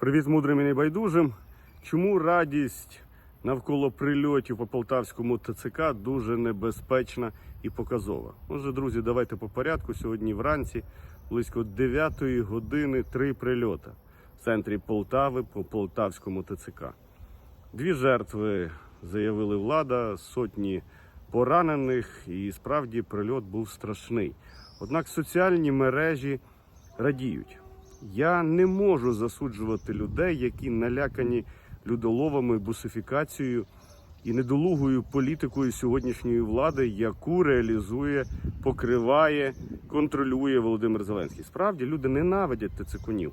Привіт мудрим і небайдужим. Чому радість навколо прильотів по полтавському ТЦК дуже небезпечна і показова? Отже, друзі, давайте по порядку. Сьогодні вранці близько 9 години три прильота в центрі Полтави по полтавському ТЦК. Дві жертви заявили влада, сотні поранених, і справді прильот був страшний. Однак соціальні мережі радіють. Я не можу засуджувати людей, які налякані людоловами, бусифікацією і недолугою політикою сьогоднішньої влади, яку реалізує, покриває, контролює Володимир Зеленський. Справді люди ненавидять тицикунів,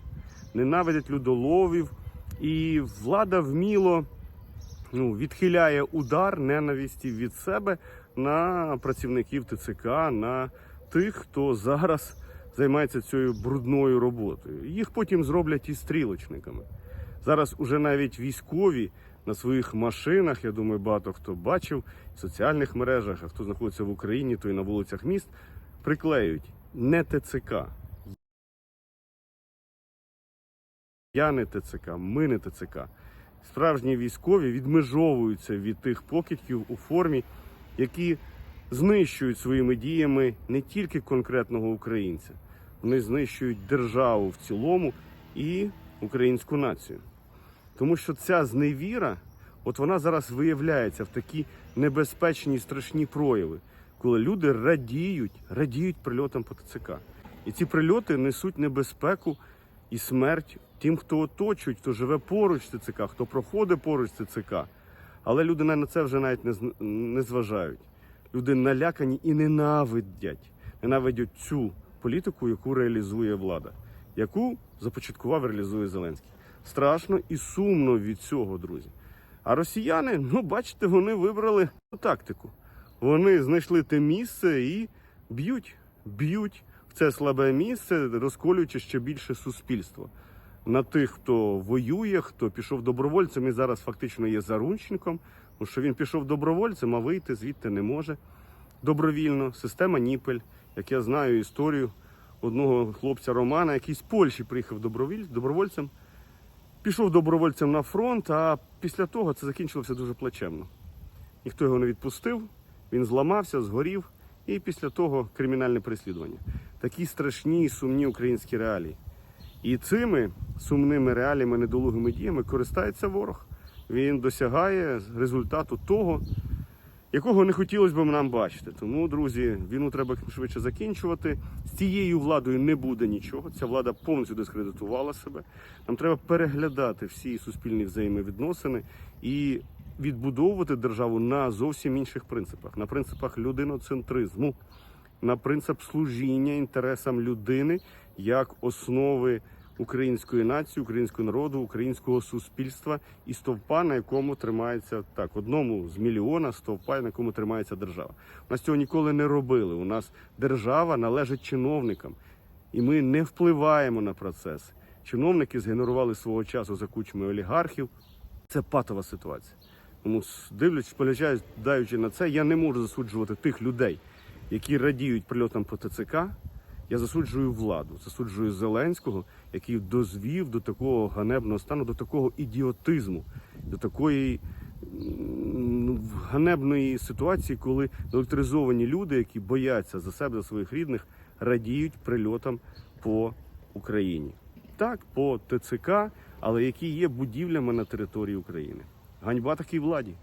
ненавидять людоловів, і влада вміло ну, відхиляє удар ненависті від себе на працівників ТЦК, на тих, хто зараз займається цією брудною роботою. Їх потім зроблять і стрілочниками. Зараз уже навіть військові на своїх машинах, я думаю, багато хто бачив в соціальних мережах, а хто знаходиться в Україні, то і на вулицях міст, приклеюють не ТЦК. Я не ТЦК, ми не ТЦК. Справжні військові відмежовуються від тих покидьків у формі, які знищують своїми діями не тільки конкретного українця, вони знищують державу в цілому і українську націю. Тому що ця зневіра, от вона зараз виявляється в такі небезпечні і страшні прояви, коли люди радіють, радіють прильотам по ТЦК. І ці прильоти несуть небезпеку і смерть тим, хто оточують, хто живе поруч з ТЦК, хто проходить поруч з ТЦК. Але люди на це вже навіть не, зважають. Люди налякані і ненавидять, ненавидять цю політику, яку реалізує влада, яку започаткував реалізує Зеленський. Страшно і сумно від цього, друзі. А росіяни, ну бачите, вони вибрали тактику. Вони знайшли те місце і б'ють, б'ють в це слабе місце, розколюючи ще більше суспільство. На тих, хто воює, хто пішов добровольцем і зараз фактично є заручником, тому що він пішов добровольцем, а вийти звідти не може добровільно. Система Ніпель, як я знаю історію одного хлопця Романа, який з Польщі приїхав добровіль, добровольцем, пішов добровольцем на фронт, а після того це закінчилося дуже плачевно. Ніхто його не відпустив, він зламався, згорів, і після того кримінальне переслідування. Такі страшні і сумні українські реалії. І цими сумними реаліями, недолугими діями користається ворог. Він досягає результату того, якого не хотілося б нам бачити. Тому, друзі, війну треба швидше закінчувати. З цією владою не буде нічого. Ця влада повністю дискредитувала себе. Нам треба переглядати всі суспільні взаємовідносини і відбудовувати державу на зовсім інших принципах, на принципах людиноцентризму, на принцип служіння інтересам людини як основи української нації, українського народу, українського суспільства і стовпа, на якому тримається так, одному з мільйона стовпа, на якому тримається держава. У нас цього ніколи не робили. У нас держава належить чиновникам, і ми не впливаємо на процеси. Чиновники згенерували свого часу за кучми олігархів. Це патова ситуація. Тому дивлячись, поглядаючи на це, я не можу засуджувати тих людей, які радіють прильотам по ТЦК. Я засуджую владу, засуджую Зеленського, який дозвів до такого ганебного стану, до такого ідіотизму, до такої ну, ганебної ситуації, коли електризовані люди, які бояться за себе, за своїх рідних, радіють прильотам по Україні. Так, по ТЦК, але які є будівлями на території України. Ганьба такій владі.